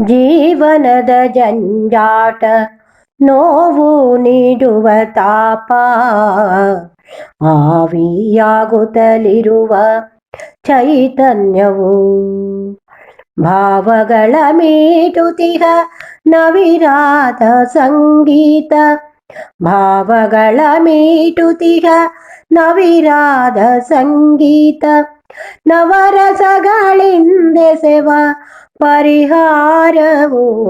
ಜೀವನದ ಜಂಜಾಟ ನೋವು ನೀಡುವ ತಾಪ. ಆವಿಯಾಗುತ್ತಲಿರುವ ಚೈತನ್ಯವು ಭಾವಗಳ ಮೀಟುತಿಹ ನವಿರಾತ ಸಂಗೀತ. ಭಾವಗಳ ಮೀಟುತಿಹ ನವಿರಾದ ಸಂಗೀತ. ನವರಸಗಳಿಂದೆಸೆವ ಪರಿಹಾರವು.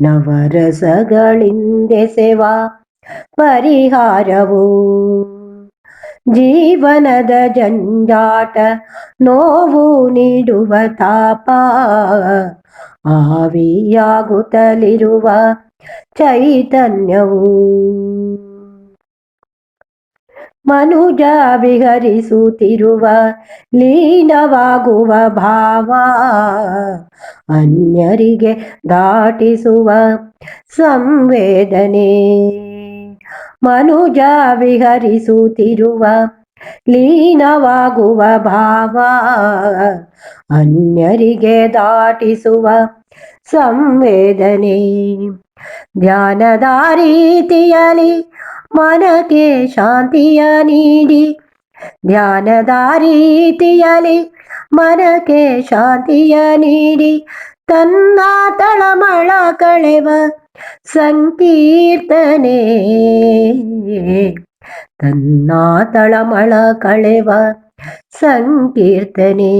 ನವರಸಗಳಿಂದೆಸೆವ ಪರಿಹಾರವು. ಜೀವನದ ಜಂಜಾಟ ನೋವು ನೀಡುವ ತಾಪ. ಆವಿಯಾಗುತ್ತಲಿರುವ ಚೈತನ್ಯವು. ಮನುಜ ವಿಹರಿಸುತ್ತಿರುವ ಲೀನವಾಗುವ ಭಾವ ಅನ್ಯರಿಗೆ ದಾಟಿಸುವ ಸಂವೇದನೆ. ಮನುಜ ವಿಹರಿಸುತ್ತಿರುವ ಲೀನವಾಗುವ ಭಾವ ಅನ್ಯರಿಗೆ ದಾಟಿಸುವ ಸಂವೇದನೆ. ಧ್ಯಾನದ ರೀತಿಯಲ್ಲಿ ಮನಕ್ಕೆ ಶಾಂತಿಯ ನೀಡಿ. ಧ್ಯಾನದ ರೀತಿಯಲ್ಲಿ ಮನಕ್ಕೆ ಶಾಂತಿಯ ನೀಡಿ. ತನ್ನ ತಳಮಳ ಕಳೆವ ಸಂಕೀರ್ತನೆ. ತನ್ನ ತಳಮಳ ಕಳೆವ ಸಂಕೀರ್ತನೆ.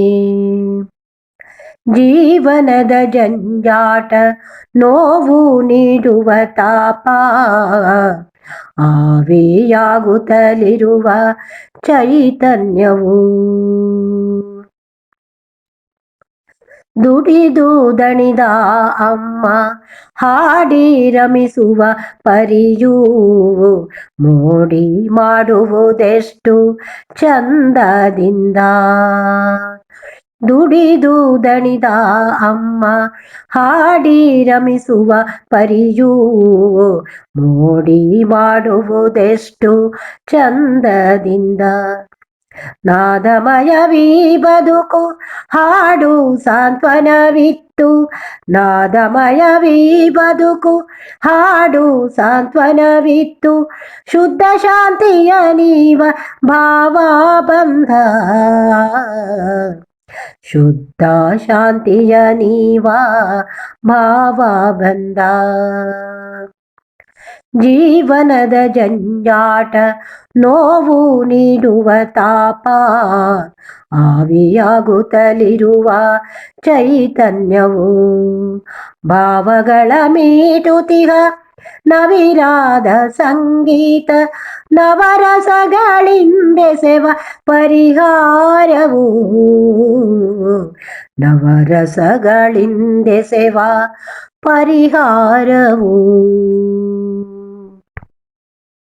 ಜೀವನದ ಜಂಜಾಟ ನೋವು ನೀಡುವ ತಾಪ. ಆವಿಯಾಗುತ್ತಲಿರುವ ಚೈತನ್ಯವು ದುಡಿದು ದಣಿದ ಅಮ್ಮ ಹಾಡಿ ರಮಿಸುವ ಪರಿಯೂ ಮೋಡಿ ಮಾಡುವುದೆಷ್ಟು ಚಂದದಿಂದ. ದುಡಿದು ದಣಿದ ಅಮ್ಮ ಹಾಡಿ ರಮಿಸುವ ಪರಿಯೂ. ಮೋಡಿ ಮಾಡುವುದೆಷ್ಟು ಚಂದದಿಂದ. ನಾದಮಯವೀ ಬದುಕು ಹಾಡು ಸಾಂತ್ವನವಿತ್ತು. ನಾದಮಯವೀ ಬದುಕು ಹಾಡು ಸಾಂತ್ವನವಿತ್ತು. ಶುದ್ಧ ಶಾಂತಿಯ ನೀವ ಭಾವ ಬಂಧ ಶುದ್ಧ ಶಾಂತಿಯ ನೀವ ಭಾವ ಬಂದ. ಜೀವನದ ಜಂಜಾಟ ನೋವು ನೀಡುವ ತಾಪ ಆವಿಯಾಗುತ್ತಲಿರುವ ಚೈತನ್ಯವು ಭಾವಗಳ ಮೀಟುತಿಹ ನವಿರಾದ ಸಂಗೀತ ನವರಸಗಳಿಂದೆಸೆವ ಪರಿಹಾರವು ನವರಸಗಳಿಂದೆಸೆವ ಪರಿಹಾರವು